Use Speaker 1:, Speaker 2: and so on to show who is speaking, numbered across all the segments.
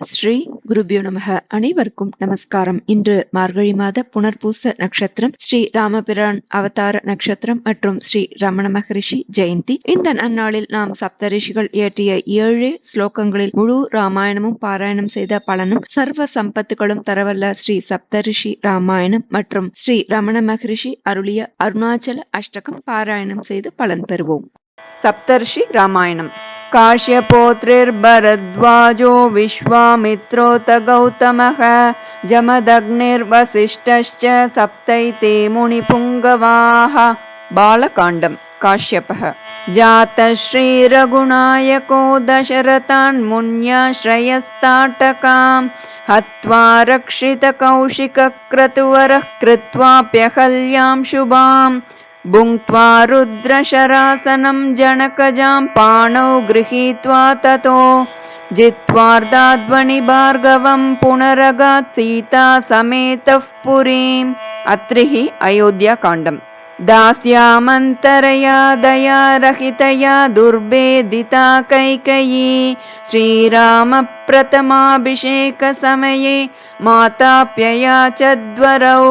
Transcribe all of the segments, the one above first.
Speaker 1: ஸ்ரீ குருபியோ நமக. அனைவருக்கும் நமஸ்காரம். இன்று மார்கழி மாத புனர்பூச நட்சத்திரம் ஸ்ரீ ராமபிரான் அவதார நட்சத்திரம் மற்றும் ஸ்ரீ ரமண மகரிஷி ஜெயந்தி. இந்த நன்னாளில் நாம் சப்தரிஷிகள் இயற்றிய ஏழு ஸ்லோகங்களில் முழு ராமாயணமும் பாராயணம் செய்த பலனும் சர்வ சம்பத்துகளும் தரவல்ல ஸ்ரீ சப்தரிஷி ராமாயணம் மற்றும் ஸ்ரீ ரமண மகரிஷி அருளிய அருணாச்சல அஷ்டகம் பாராயணம் செய்து பலன் பெறுவோம்.
Speaker 2: சப்தரிஷி ராமாயணம். काश्यपोत्रिर्भरद्वाजो विश्वामित्रोत गौतमः जमदग्निर्वसिष्ठश्च सप्तैते मुनिपुङ्गवाः। बालकाण्डम् काश्यपः। जातः श्रीरघुनायको दशरथान्मुन्याश्रयस्ताटकाम् हत्वा रक्षितकौशिकक्रतुवरः कृत्वाप्यहल्यां शुभाम् भुङ्क्त्वा रुद्रशरासनं जनकजां पाणौ गृहीत्वा ततो जित्वार्धाध्वनिभार्गवं पुनरगात् सीता समेतः पुरीम् अत्रिः अयोध्याकाण्डम्। दास्यामन्तरया दयारहितया दुर्भेदिता कैकयी। श्रीरामप्रथमाभिषेकसमये माताप्यया च द्वरौ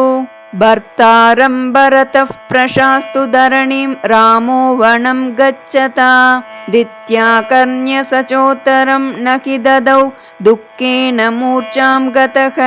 Speaker 2: भर्तारं भरतः प्रशास्तु धरणीं रामो वनं गच्छता। दित्याकर्ण्यसचोत्तरं न हि ददौ दुःखेन मूर्छां गतः।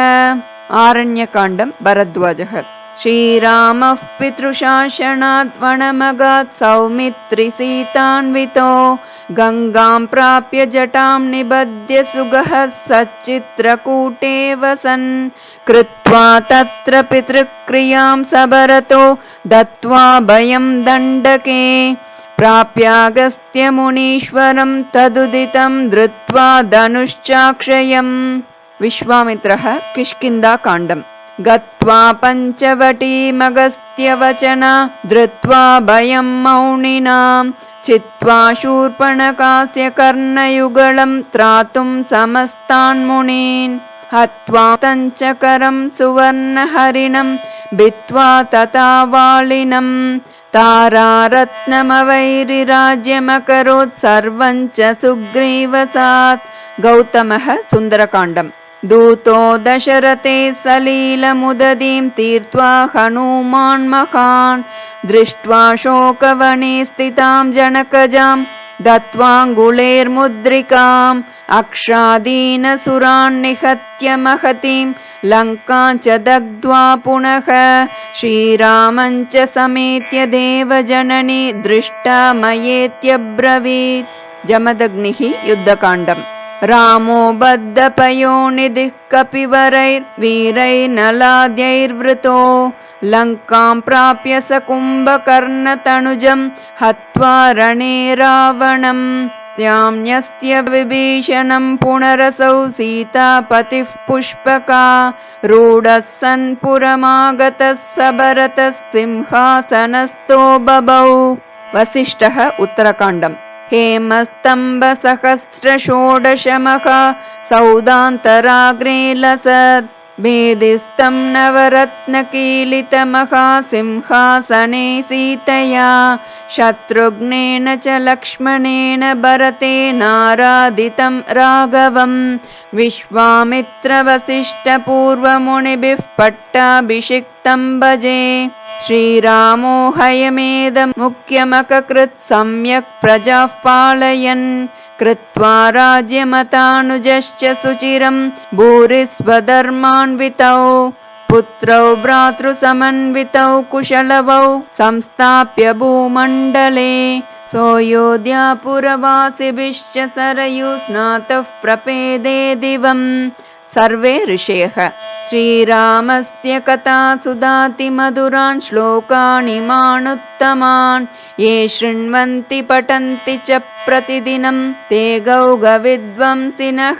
Speaker 2: आरण्यकाण्डं भरद्वाजः श्रीरामः पितृशासनात् वनमगात् सौमित्रिसीतान्वितो गङ्गां प्राप्य जटां निबध्य सुगः सच्चित्रकूटे वसन् कृत्वा तत्र पितृक्रियां सबरतो दत्त्वा भयं दण्डके। प्राप्यागस्त्यमुनीश्वरं तदुदितं धृत्वा धनुश्चाक्षयम्। विश्वामित्रः किष्किन्धाकाण्डम् गत्वा पञ्चवटीमगस्त्यवचना धृत्वा भयं मौनिनां चित्वा शूर्पणकास्य कर्णयुगलं त्रातुं समस्तान्मुनीन् हत्वा तञ्चकरं सुवर्णहरिणं भित्त्वा तथा वालिनम् तारारत्नमवैरिराज्यमकरोत् सर्वं च सुग्रीवसात्। गौतमः सुन्दरकाण्डम् दूतो दशरथे सलीलमुदतीं तीर्त्वा हनूमान् महान् दृष्ट्वा शोकवने स्थितां जनकजां दत्त्वाङ्गुलेर्मुद्रिकाम् अक्षादीनसुरान् निहत्य महतीं लङ्कां च दग्ध्वा पुनः श्रीरामं च समेत्य देवजननी दृष्टा मयेत्यब्रवीत् जमदग्निः युद्धकाण्डम् रामो बद्धपयोनिधिः कपिवरैर्वीरैर्नलाद्यैर्वृतो लङ्कां प्राप्य स कुम्भकर्णतनुजं हत्वा रणे रावणम् स्याम्यस्य विभीषणं पुनरसौ सीतापतिः पुष्पका। रूढः सन् पुरमागतः स भरतः सिंहासनस्थो बभौ। वसिष्ठः उत्तरकाण्डम् हेमस्तम्भसहस्रषोडशमः सौदान्तराग्रे लसत् भेदिस्तं नवरत्नकीलितमहासिंहासने सीतया शत्रुघ्नेन च लक्ष्मणेन भरतेनाराधितं राघवं विश्वामित्रवसिष्ठपूर्वमुनिभिः पट्टाभिषिक्तं भजे श्रीरामो हयमेदमुख्यमककृत् सम्यक् प्रजाः पालयन् कृत्वा राज्यमतानुजश्च सुचिरं भूरिस्वधर्मान्वितौ पुत्रौ भ्रातृसमन्वितौ कुशलवौ संस्थाप्य भूमण्डले सोऽयोध्यापुरवासिभिश्च सरयुस्नातः प्रपेदे दिवम्। सर्वे ऋषयः श्रीरामस्य कथा सुधाति मधुरान् श्लोकानि मानुत्तमान् ये शृण्वन्ति पठन्ति च प्रतिदिनं। ते गौगविद्वंसिनः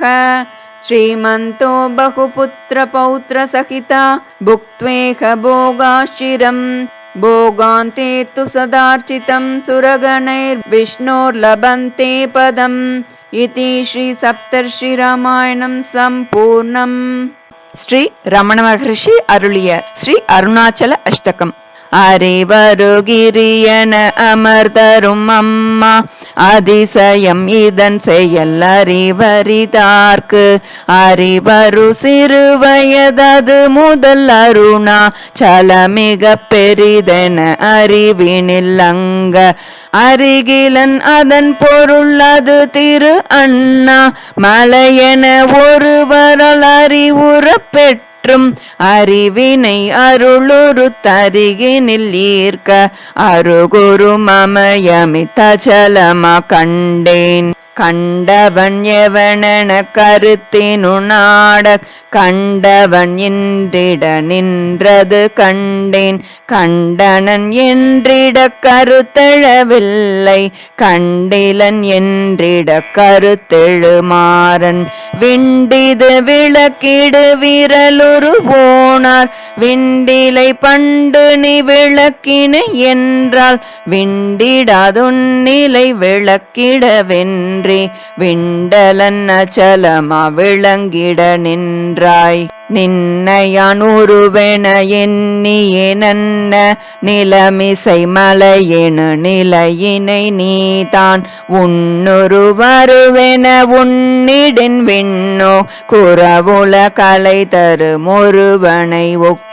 Speaker 2: श्रीमन्तो बहुपुत्रपौत्रसहिता। भुक्त्वेह भोगाश्चिरम् भोगान्ते तु सदार्चितं सुरगणैर्विष्णोर्लभन्ते पदम्। इति श्रीसप्तर्षिरामायणं सम्पूर्णम्
Speaker 1: ஸ்ரீ ரமண மகரிஷி அருளிய ஸ்ரீ அருணாச்சல அஷ்டகம்.
Speaker 2: அறிவருகிரியன அமர்தரும் அம்மா. அதிசயம் இதன் செயல் அறிவறிதார்க்கு. அறிவரு சிறு வயதது முதல் அருணா. சல மிக பெரிதென அறிவினில்லங்க அருகிலன் அதன் பொருள் அது திரு அண்ணா. மலையென ஒருவரால் அறிவுறப் பெற்றும் அறிவினை அருளுரு தருகினில் ஈர்க்க அருகுரு மமயமித்தச்சலமா கண்டேன். கண்டவன் எவனென கருத்தினுநாட கண்டவன் என்றிட நின்றது கண்டேன். கண்டனன் என்றிட கருத்தெழவில்லை கண்டிலன் என்றிட கருத்தெழுமாறன் விண்டிது விளக்கிடு விரலுரு போனார் விண்டிலை பண்டு நீ விளக்கினு என்றால் விண்டிடாதுன்னிலை விளக்கிடவென்று விண்டலன் அச்சலமா விளங்கிட நின்றாய். நின்னையான் உருவென எண்ணியே நன்ன. நிலமிசை மலையெனு நிலையினை நீதான். உன்னுருவருவென உன்னிடின் விண்ணோ. குறவுல கலை தரு முருவனை ஒக்க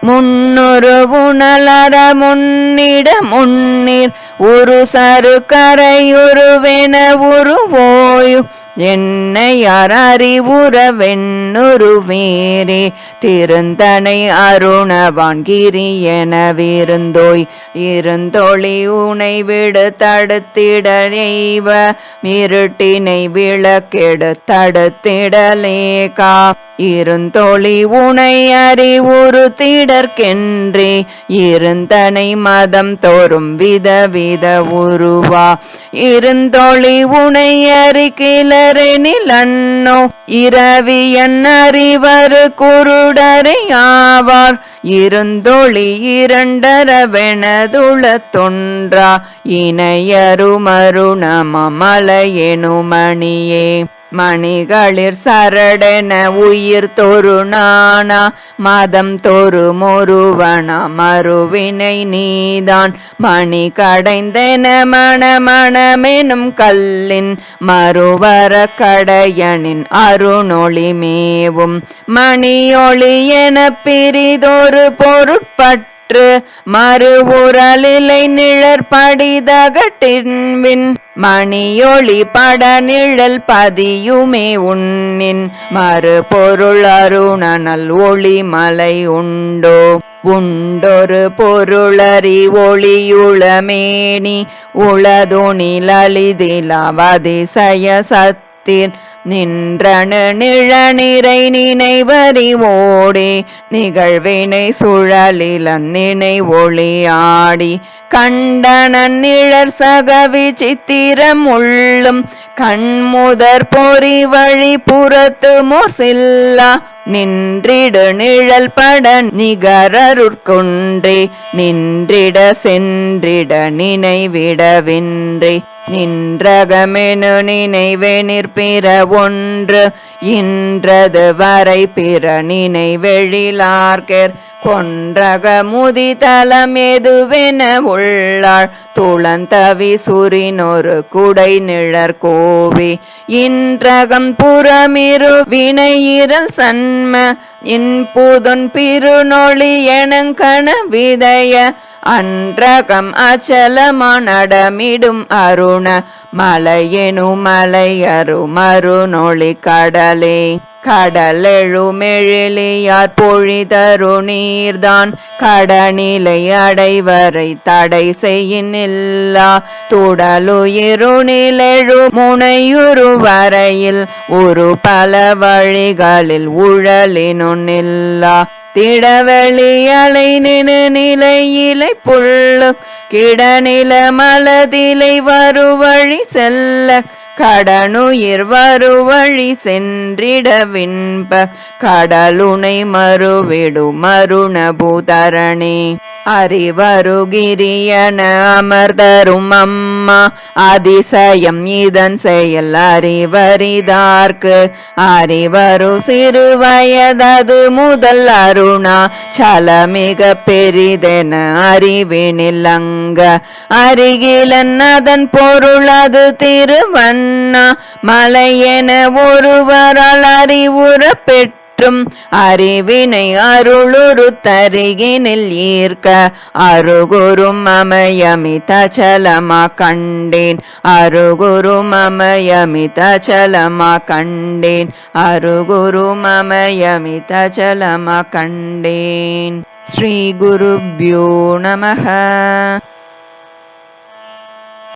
Speaker 2: முன்னொரு உணலர முன்னிட முன்னீர். ஒரு சரு கரையுருவென உருவோயு. என்னை அறிவுற வெண்ணுரு வேரே திருந்தனை அருணவான் கிரி என விருந்தோய். இருந்தொளி உனை விடு தடுத்திட இருட்டினை விளக்கெடு தடுத்திடலேகா இருந்தொழி உனை அறிவுறு திடற்கென்றே இருந்தனை மதம் தோறும் விதவித உருவா. இருந்தொழி உனை அறி அறிகிலரெனில் அன்னோ இரவியன் அறிவரு குருடரை ஆவார். இருந்தொழி இரண்டரவெனதுள தொன்றா இணையருமரு மலையெனுமணியே மணிகளிர் சரடென உயிர் தொருணானா மதம் தொரு மொருவன மறுவினை நீதான். மணி கடைந்தென மணமணமெனும் கல்லின் மறுவர கடையனின் அருணொளி மேவும். மணியொளி என பிரிதொரு பொருட்பட்டு பற்று மறுவுரலிலை நிழற்படிதகட்டின்பின் மணியொளி பட நிழல் பதியுமே உன்னின். மறுபொருள் அருணனல் ஒளி மலை உண்டோ? உண்டொரு பொருளறி ஒளியுளமேனி உளதுணிலளிதிலவதிசய நினைத்தேன். நின்றனு நிழநிறை நினைவறிவோடே நிகழ்வினை சுழலிலன் நினை ஒளியாடி. கண்டனன் நிழற் சக விசித்திரம் உள்ளும் கண்முதற் பொறி வழி புறத்து மோசில்லா நின்றிடு நிழல் பட நிகரருட்கொன்றே நின்றிட சென்றிட நினைவிடவின்றே நின்றகமெனு நினைவே நிற்பிற ஒன்று இன்றது வரை பிற நினைவெழிலார்கர். கொன்றக முதிதலம் எதுவென உள்ளாள் துளந்தவி சுரினொரு குடை நிழற் கோவி. இன்றகம் புறமிரு வினையிரல் சன்ம இன்புதொன் பிருநொழி எனங்கண விதைய. அன்றகம் அச்சலமானடமிடும் அருண மலையெனு மலையரு மறுநொழி கடலே. கடலெழுமெழிலியார் பொழிதரு நீர்தான். கடனிலை அடைவரை தடை செய்யினில்லா. துடலுயிருநிலெழு முனையுரு வரையில். ஒரு பல வழிகளில் உழலினுன்னில்லா திடவழியலை நினு நிலையிலை புள்ளு கிடநில மலதிலை வருவழி செல்ல. கடனுயிர் வருவழி சென்றிட வின்ப கடலுனை மறுவிடு மருணபூதரணே. அறிவருகிரியன அமர்தரும் அம்மா. அதிசயம் இதன் செயல் அறிவறிதார்க்கு. அறிவரு சிறு வயதது முதல் அருணா. சல மிக பெரிதென அறிவினில் அருகிலன் அதன் பொருள் அது திருவண்ணா. மலையென ஒருவரால் அறிவுற பெற்று மற்றும் அறிவினை அருளுரு தருகினில் ஈர்க்க அருகுரும் அமயமித சலமா கண்டேன். அருகுரும் அமயமித சலமா கண்டேன். அருகுரும் அமயமித சலமா கண்டேன். ஸ்ரீ குருப்யோ நமः